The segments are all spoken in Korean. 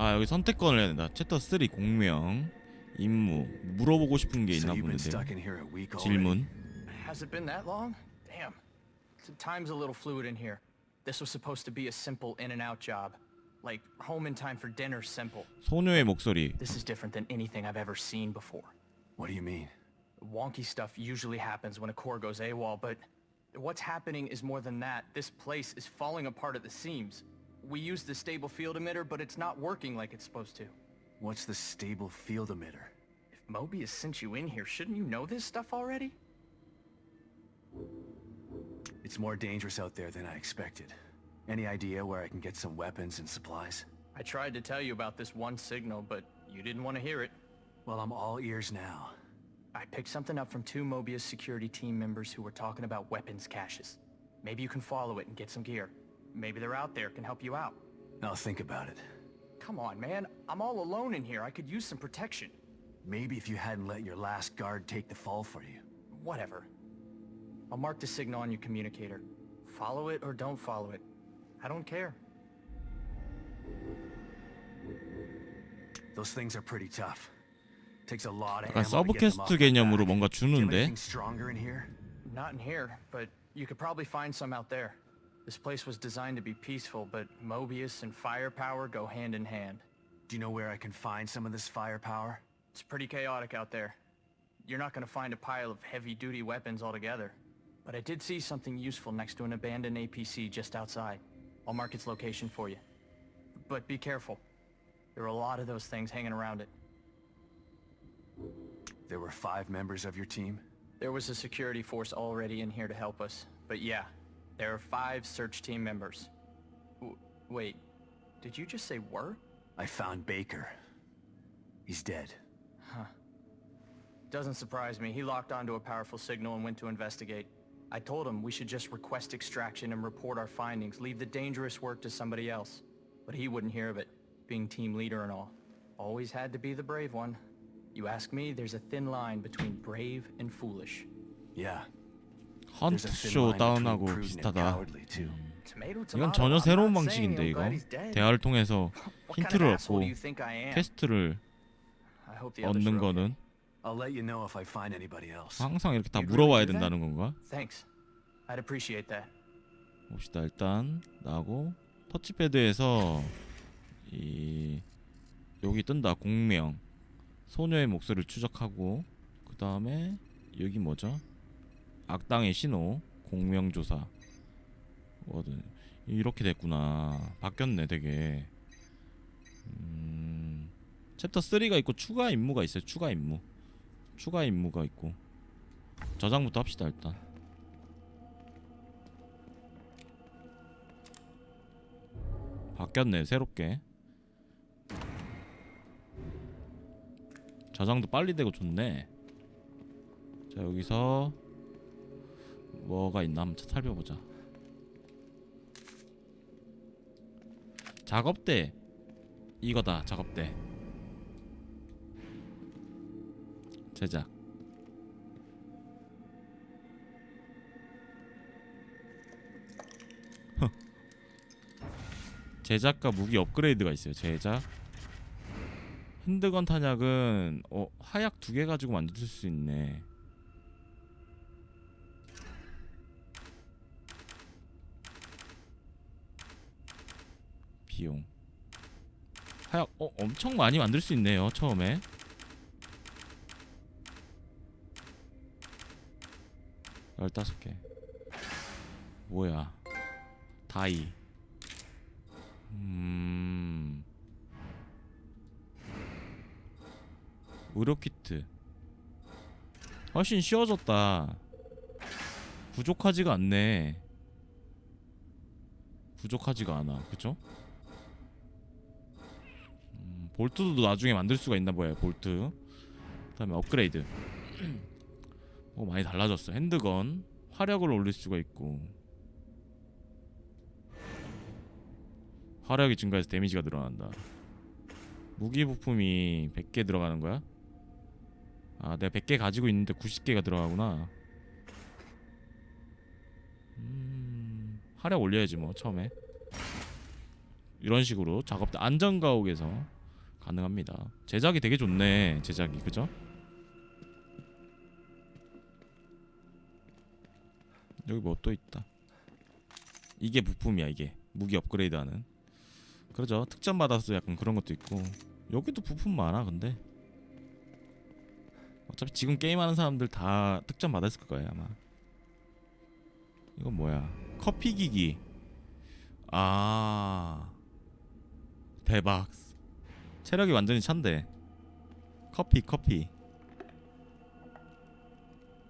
아 여기 선택권을 해야 된다. 챕터 3 공명 임무 물어보고 싶은 게 있나 So you've been 보는데 stuck in here a week already? 질문. Has it been that long? Damn. The time's a little fluid in here. This was supposed to be a simple in and out job. Like home in time for dinner simple. 소녀의 목소리. This is different than anything I've ever seen before. What do you mean? Wonky stuff usually happens when a core goes AWOL, but what's happening is more than that. This place is falling apart at the seams. We used the stable field emitter, but it's not working like it's supposed to. What's the stable field emitter? If Mobius sent you in here, shouldn't you know this stuff already? It's more dangerous out there than I expected. Any idea where I can get some weapons and supplies? I tried to tell you about this one signal, but you didn't want to hear it. Well, I'm all ears now. I picked something up from two Mobius security team members who were talking about weapons caches. Maybe you can follow it and get some gear. Maybe they're out there, can help you out. I'll think about it. Come on, man. I'm all alone in here. I could use some protection. Maybe if you hadn't let your last guard take the fall for you. Whatever. I'll mark the signal on your communicator. Follow it or don't follow it. I don't care. Those things are pretty tough. Takes a lot of 약간 ammo to get them off 서브퀘스트 my 개념으로 back. 뭔가 Do you have 주는데 anything stronger in here? Not in here, but you could probably find some out there. This place was designed to be peaceful, but Mobius and firepower go hand in hand. Do you know where I can find some of this firepower? It's pretty chaotic out there. You're not going to find a pile of heavy-duty weapons altogether. But I did see something useful next to an abandoned APC just outside. I'll mark its location for you. But be careful. There are a lot of those things hanging around it. There were five members of your team? There was a security force already in here to help us. But yeah, there are five search team members. W- wait, did you just say were? I found Baker. He's dead. Huh. Doesn't surprise me. He locked onto a powerful signal and went to investigate. I told him we should just request extraction and report our findings, leave the dangerous work to somebody else. But he wouldn't hear of it, being team leader and all. Always had to be the brave one. You ask me, there's a thin line between brave and foolish. Yeah. 헌트쇼 다운하고 비슷하다. 이건 전혀 새로운 방식인데 이거. 대화를 통해서 힌트를 얻고? 퀘스트를 얻는. 거는 I'll let you know if I find anybody else. 항상 이렇게 다 물어봐야? 된다는 건가? 봅시다 일단 나고 터치패드에서 이 여기 뜬다 공명 소녀의 목소리를 추적하고 그 다음에 여기 뭐죠? 악당의 신호 공명조사. 뭐든. 이렇게 됐구나. 바뀌었네 되게. 음, 챕터 3가 있고 추가 임무가 있어요 추가 임무. 추가 임무가 있고. 저장부터 합시다 일단. 바뀌었네 새롭게. 저장도 빨리 되고 좋네. 자 여기서 뭐가 있나 한번 살펴보자 작업대 이거다 작업대 제작 제작과 무기 업그레이드가 있어요. 제작. 핸드건 탄약은 어 하약 두 개 가지고 만들 수 있네. 비용. 하약 어 엄청 많이 만들 수 있네요. 처음에. 열다섯 개. 뭐야? 다이. 음. 의료 키트. 훨씬 쉬워졌다. 부족하지가 않네. 부족하지가 않아. 그죠? 음, 볼트도 나중에 만들 수가 있나 봐요. 볼트. 그 다음에 업그레이드. 어 많이 달라졌어. 핸드건 화력을 올릴 수가 있고. 화력이 증가해서 데미지가 늘어난다. 무기 부품이 100개 들어가는 거야? 아, 내가 100개 가지고 있는데 90개가 들어가구나. 음, 화력 올려야지 뭐 처음에. 이런 식으로 작업들 안전 가옥에서 가능합니다. 제작이 되게 좋네. 제작이 그죠? 여기 뭐 또 있다. 이게 부품이야 이게 무기 업그레이드하는. 그러죠. 특전 받아서 약간 그런 것도 있고 여기도 부품 많아 근데 어차피 지금 게임하는 사람들 다 특전 받았을 거예요 아마. 이건 뭐야? 커피 기기. 아 대박. 체력이 완전히 찬데. 커피 커피.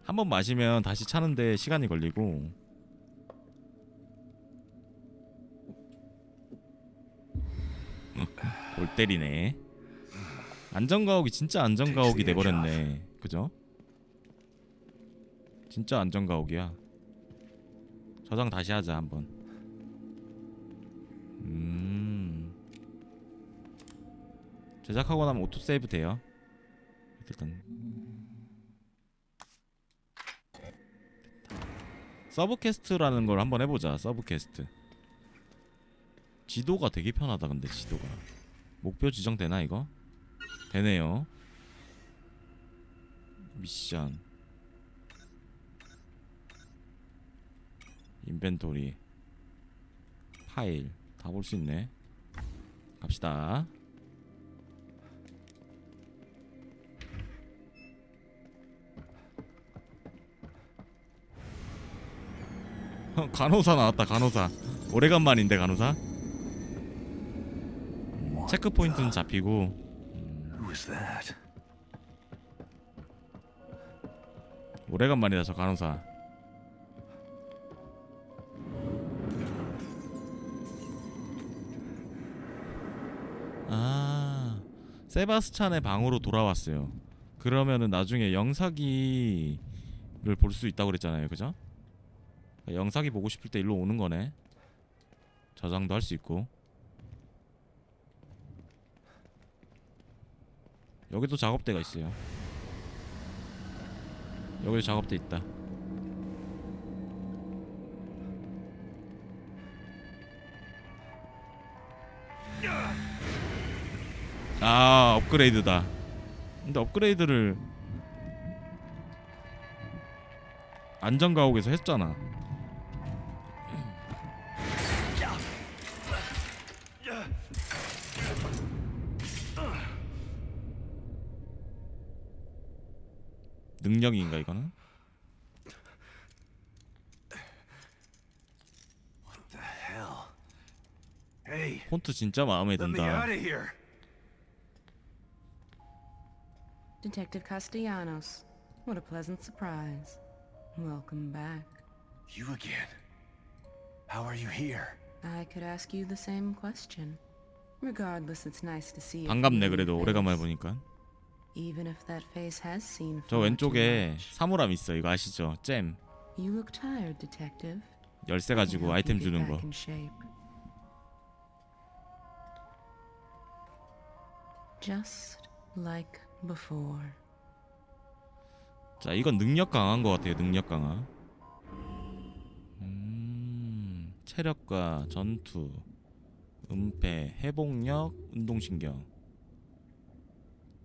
한 번 마시면 다시 차는데 시간이 걸리고. 골 때리네. 안전가옥이 진짜 안전가옥이 돼버렸네. 그죠? 진짜 안전가옥이야. 저장 다시 하자 한번. 음. 제작하고 나면 오토 세이브 돼요. 일단 서브캐스트라는 걸 한번 해보자. 서브캐스트. 지도가 되게 편하다 근데 지도가. 목표 지정되나 이거? 되네요. 미션. 인벤토리. 파일 다 볼 수 있네. 갑시다. 간호사 나왔다 간호사. 오래간만인데 간호사. 체크 포인트는 잡히고? 오래간만이다 저 간호사. 아 세바스찬의 방으로 돌아왔어요. 그러면은 나중에 영사기를 볼 수 있다고 그랬잖아요 그죠? 영사기 보고 싶을 때 일로 오는 거네. 저장도 할 수 있고. 여기도 작업대가 있어요. 여기도 작업대 있다. 아 업그레이드다. 근데 업그레이드를 안전가옥에서 했잖아 능력인가 이거는? The hell? Hey, 폰트 진짜 마음에 든다 out of here. Detective Castellanos. What a pleasant surprise. Welcome back. You again? How are you here? I could ask you the same question. Regardless, it's nice to see a 반갑네 그래도 오래간만에. 보니까 Even if that face has seen 저 far too 왼쪽에 much. 사물함 있어 이거 아시죠? 잼 You look tired, detective. 열쇠 Can 가지고 help 아이템 you get 주는 back 거 in shape. Just like before. 자 이건 능력 강한 것 같아요 능력 강화 음 체력과 전투 은폐 회복력 운동신경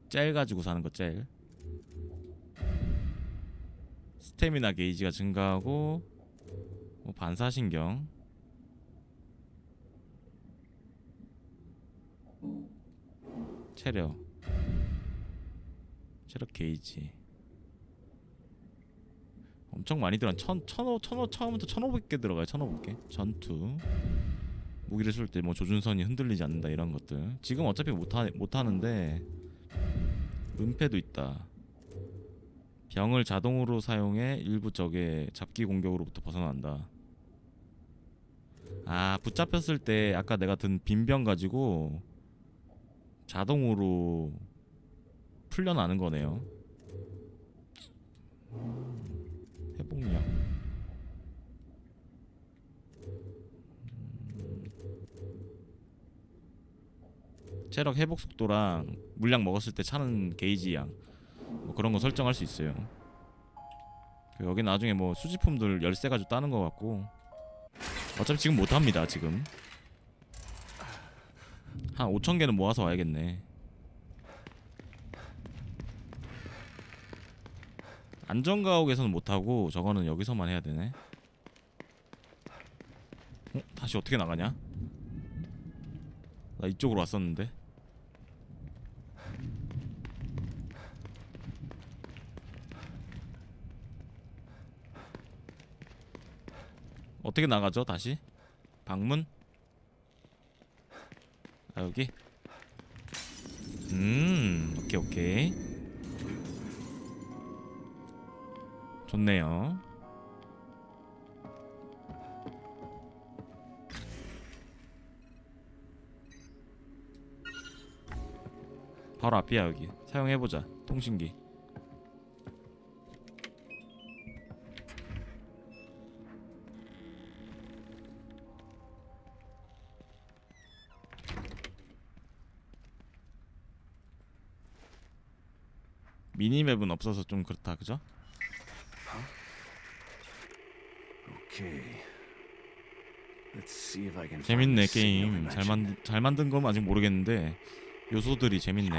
젤 가지고 사는 거 젤. 스태미나 게이지가 증가하고 뭐 반사신경. 체력. 체력 게이지. 엄청 많이 들어 천 천오 천오 처음부터 천오백 개 들어가요 천오백 개. 전투. 무기를 쏠때뭐 조준선이 흔들리지 않는다 이런 것들. 지금 어차피 못하 못 하는데 은폐도 있다. 병을 자동으로 사용해 일부 적의 잡기 공격으로부터 벗어난다. 아 붙잡혔을 때 아까 내가 든 빈 병 가지고 자동으로 풀려나는 거네요 회복력 음. 체력 회복 속도랑 물량 먹었을 때 차는 게이지 양 뭐 그런 거 설정할 수 있어요. 그 여기 나중에 뭐 수집품들 열쇠 가지고 따는 거 같고 어차피 지금 못 합니다 지금 한 5천 개는 모아서 와야겠네. 안전가옥에서는 못 하고 저거는 여기서만 해야 되네. 어? 다시 어떻게 나가냐? 나 이쪽으로 왔었는데. 어떻게 나가죠? 다시? 방문? 아 여기? 음 오케이 오케이 좋네요 바로 앞이야 여기 사용해보자 통신기 미니맵은 없어서 좀 그렇다 그죠? 재밌네 게임 잘 mentioned. 만잘 만든 건 아직 모르겠는데 요소들이 재밌네.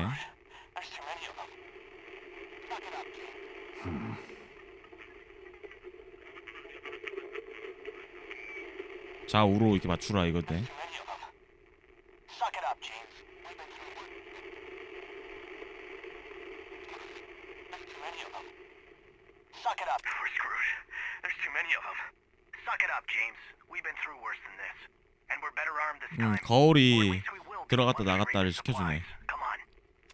좌우로 이렇게 맞추라 이거네. Too many of them. Suck it up, James. We've been through worse. There's too many of them. Suck it up. We're screwed. There's too many of them. Suck it up, James. We've been through worse than this. And we're better armed this 음 time. Or at 거울이 들어갔다 나갔다를 시켜주네.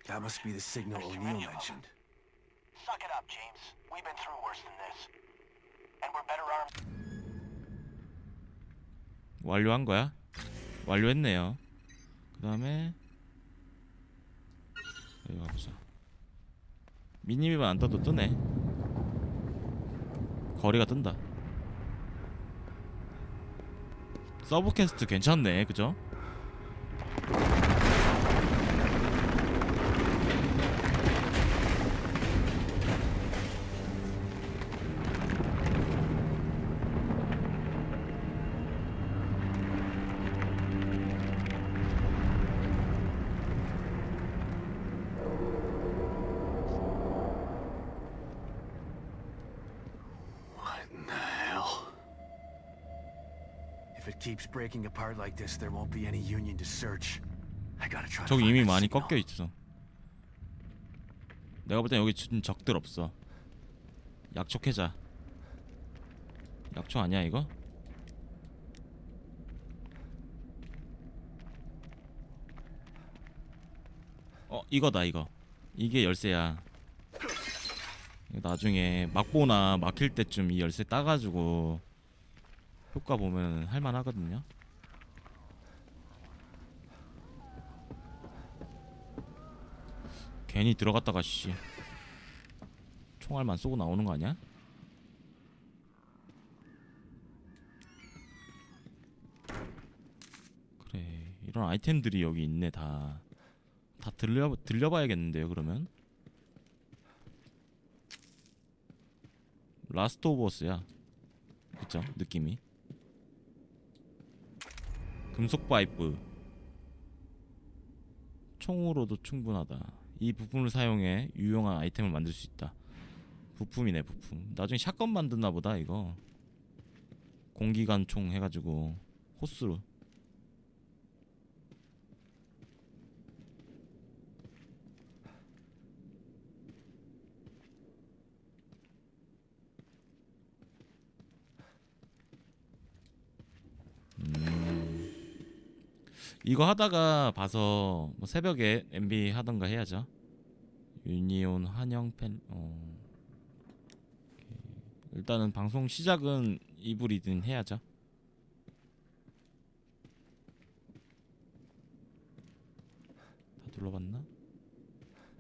That must be the signal O'Neill mentioned. Suck it up, James. We've been through worse than this. And we're better armed. 완료한 거야? 완료했네요. 그다음에 여기 가보자. 미니맵은 안 떠도 뜨네. 거리가 뜬다. 서브캐스트 괜찮네, 그죠? Keeps breaking apart like this, there won't be any union to search. I gotta try. 저기 이미 많이. 꺾여 있어. 내가 볼 땐 여기 진 적들 없어. 약초 캐자. 약초 아니야 이거? 어 이거다 이거. 이게 열쇠야. 나중에 막보나 막힐 때쯤 이 열쇠 따가지고 효과 보면 할만하거든요. 괜히 들어갔다가 씨 총알만 쏘고 나오는 거 아니야? 그래 이런 아이템들이 여기 있네 다. 다 들려 들려봐야겠는데요 그러면. 라스트 오브 어스야. 그쵸 느낌이. 금속 파이프. 총으로도 충분하다. 이 부품을 사용해 유용한 아이템을 만들 수 있다. 부품이네 부품. 나중에 샷건 만드나 보다 이거. 공기관 총 해가지고 호스로. 음. 이거 하다가 봐서 뭐 새벽에 MB 하던가 해야죠. 유니온 한영 팬 어. 일단은 방송 시작은 이불이든 해야죠. 다 둘러봤나?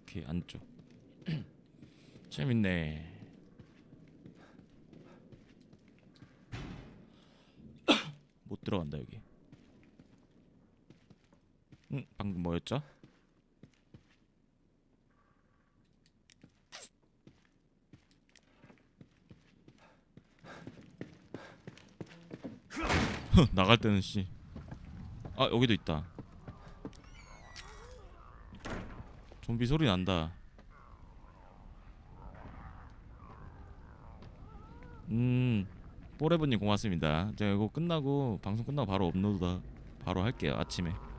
오케이 안쪽. 재밌네. 못 들어간다 여기. 응 방금 뭐였죠? 나갈 때는 씨. 아 여기도 있다. 좀비 소리 난다. 음, 뽀레브님 고맙습니다. 제가 이거 끝나고 방송 끝나고 바로 업로드 바로 할게요. 아침에.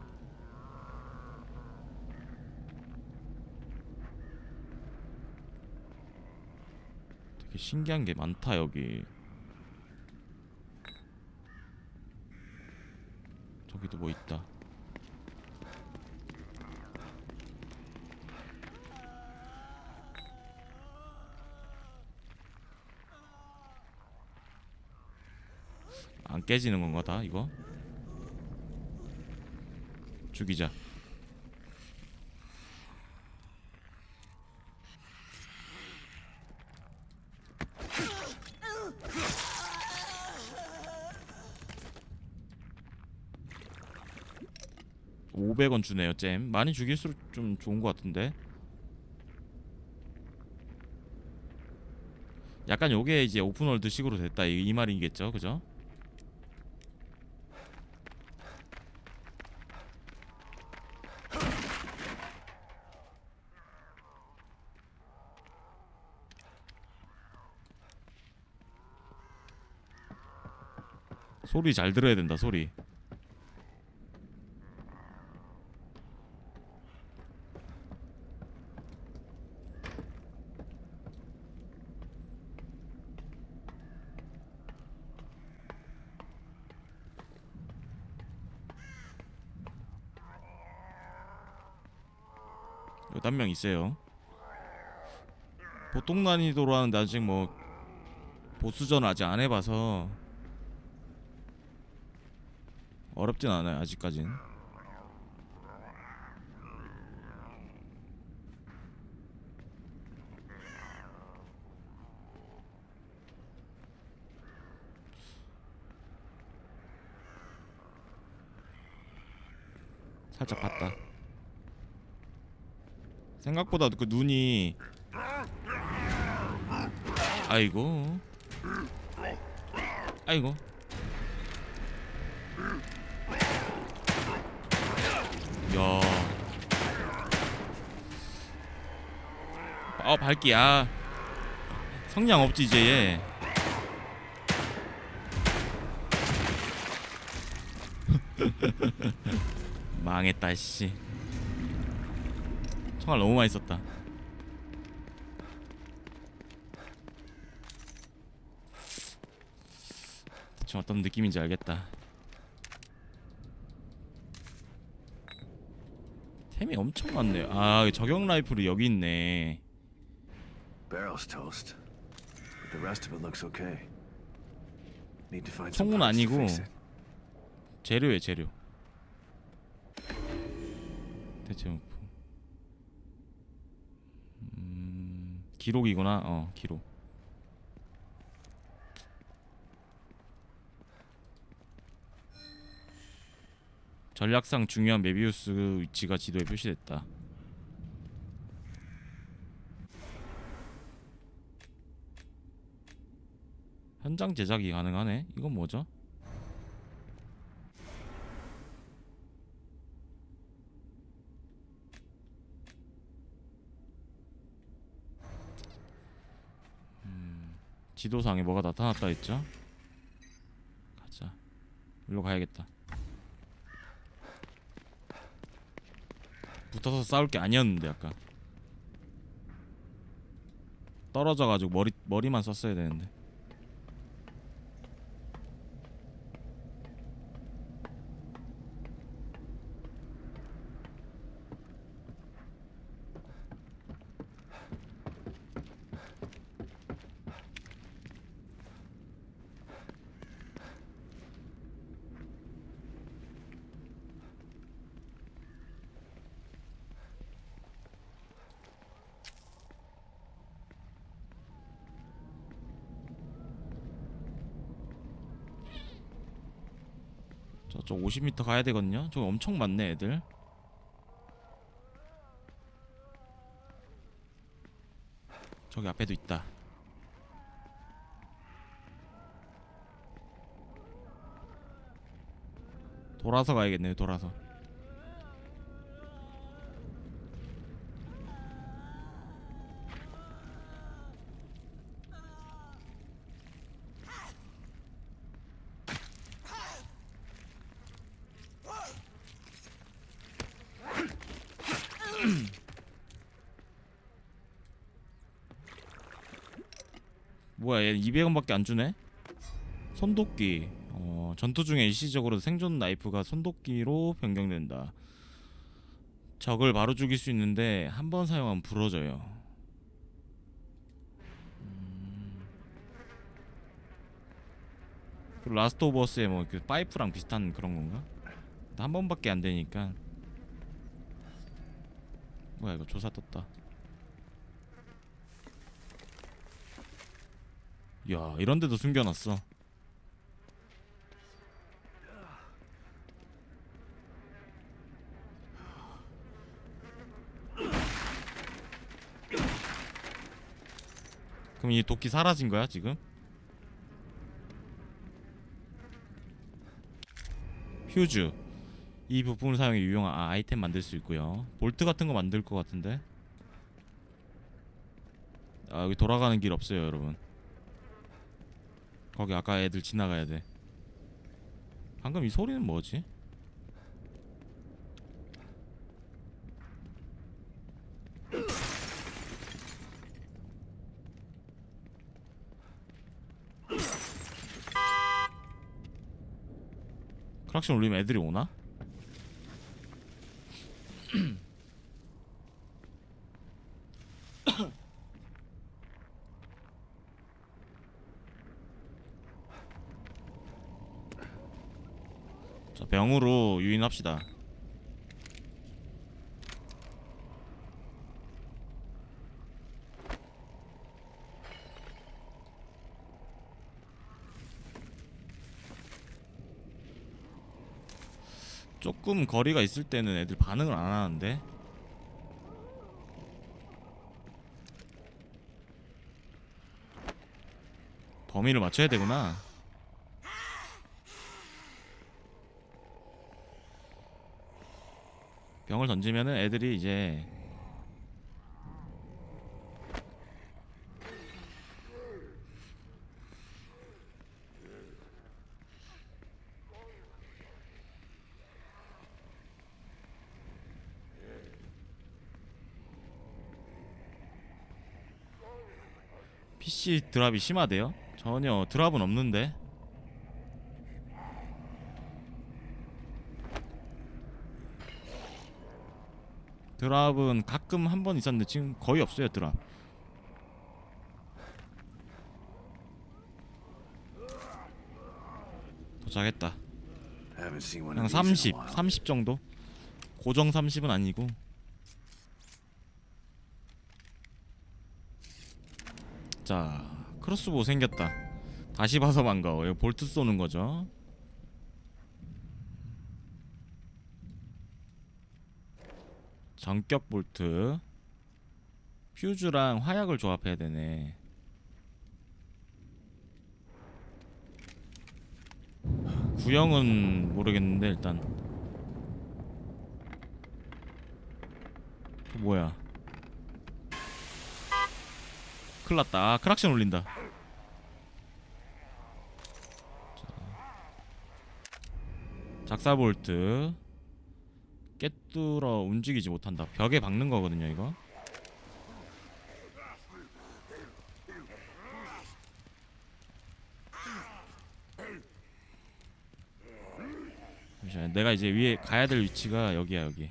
신기한 게 많다 여기. 저기도 뭐 있다. 안 깨지는 건가 다 이거? 죽이자. (500원) 주네요 잼. 많이 죽일수록 좀 좋은 것 같은데. 약간 요게 이제 오픈월드 식으로 됐다. 이, 이 말이겠죠 그죠? 소리 잘 들어야 된다 소리 여기 한명 있어요. 보통 난이도로 하는데 아직 뭐 보스전 아직 안 해봐서 어렵진 않아요 아직까진. 살짝 봤다 생각보다 그 눈이 아이고 아이고 야. 아 밝기야. 성량 없지 이제 얘. 망했다 씨. 총알 너무 많이 썼다. 대충 어떤 느낌인지 알겠다. 템이 엄청 많네요. 아 저격 라이플이 여기 있네. 총은 아니고. 재료에 재료. 대체 목표. 음, 기록이구나. 어 기록. 전략상 중요한 메비우스 위치가 지도에 표시됐다. 현장 제작이 가능하네. 이건 뭐죠? 음, 지도상에 뭐가 나타났다 했죠? 가자. 일로 가야겠다. 붙어서 싸울 게 아니었는데 아까 떨어져 가지고 머리 머리만 썼어야 되는데 저쪽 50m 가야 되거든요. 저기 엄청 많네 애들. 저기 앞에도 있다. 돌아서 가야겠네요. 돌아서. 뭐야 얘 200원밖에 안 주네? 손도끼 어, 전투 중에 일시적으로 생존 나이프가 손도끼로 변경된다 적을 바로 죽일 수 있는데 한 번 사용하면 부러져요 음. 그리고 라스트 오브 어스의 뭐그 파이프랑 비슷한 그런 건가? 한 번밖에 안 되니까 뭐야 이거 조사 떴다 야 이런 데도 숨겨놨어. 그럼 이 도끼 사라진 거야 지금? 휴즈. 이 부품을 사용해 유용한 아, 아이템 만들 수 있고요. 볼트 같은 거 만들 것 같은데? 아 여기 돌아가는 길 없어요 여러분 거기 아까 애들 지나가야 돼 방금 이 소리는 뭐지? 크락션 울리면 애들이 오나? 자 병으로 유인합시다. 조금 거리가 있을 때는 애들 반응을 안 하는데? 범위를 맞춰야 되구나 병을 던지면은 애들이 이제 PC 드랍이 심하대요? 전혀 드랍은 없는데 드랍은 가끔 한 번 있었는데 지금 거의 없어요 드랍. 도착했다. 그냥 of these in a 30, while. 30 정도? 고정 30은 아니고. 자 크로스보 생겼다. 다시 봐서 반가워 이거 볼트 쏘는 거죠 전격 볼트. 퓨즈랑 화약을 조합해야 되네. 구형은 모르겠는데 일단. 그 뭐야? 큰일났다. 아, 크락션 울린다. 자, 작사볼트 깨뚫어 움직이지 못한다. 벽에 박는 거거든요 이거. 잠시만 내가 이제 위에 가야 될 위치가 여기야 여기.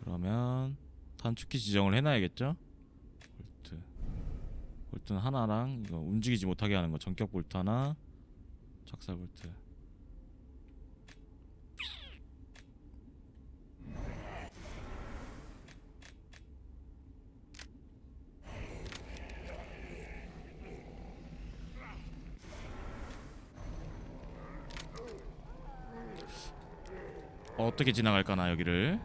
그러면 단축키 지정을 해놔야겠죠? 볼트 하나랑 이거 움직이지 못하게 하는 거 전격 볼트 하나 작살 볼트. 어떻게 지나갈까나 여기를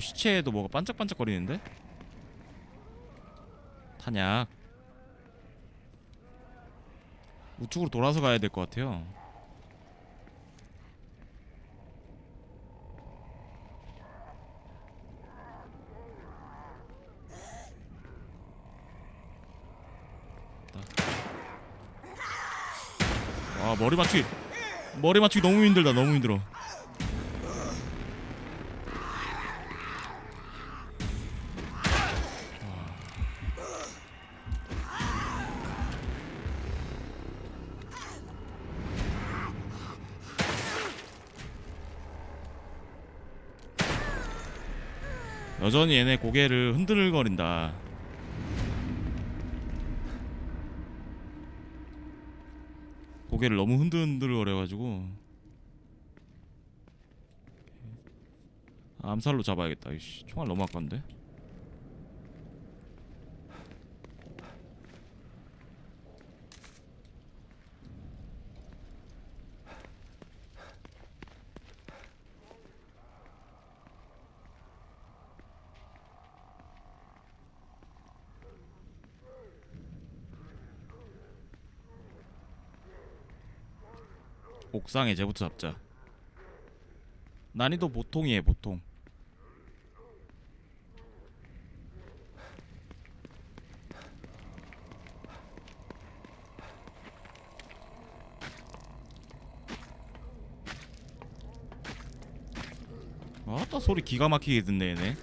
시체에도 뭐가 반짝반짝거리는데? 탄약. 우측으로 돌아서 가야 될 것 같아요. 와 머리 맞추기. 머리 맞추기 너무 힘들다 너무 힘들어. 여전히 얘네 고개를 흔들거린다. 고개를 너무 흔들흔들거려가지고. 암살로 잡아야겠다. 이씨 총알 너무 아까운데 옥상에 쟤부터 잡자. 난이도 보통이에요 보통. 아따 소리 기가 막히게 듣네 얘네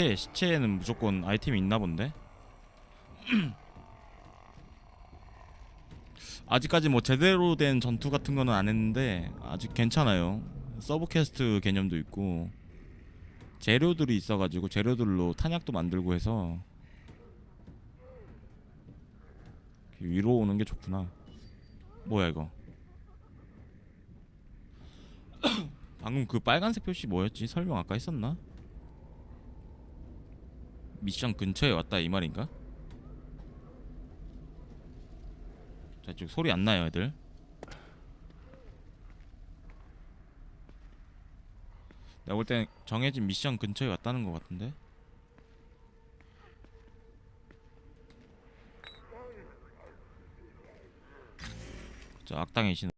시체 시체에는 무조건 아이템이 있나 본데? 아직까지 뭐 제대로 된 전투 같은 거는 안 했는데 아직 괜찮아요. 서브퀘스트 개념도 있고 재료들이 있어가지고 재료들로 탄약도 만들고 해서 위로 오는 게 좋구나. 뭐야 이거? 방금 그 빨간색 표시 뭐였지? 설명 아까 했었나? 미션 근처에 왔다 이 말인가? 자 지금 소리 안 나요 애들. 내가 볼 땐 정해진 미션 근처에 왔다는 것 같은데? 자 악당의 신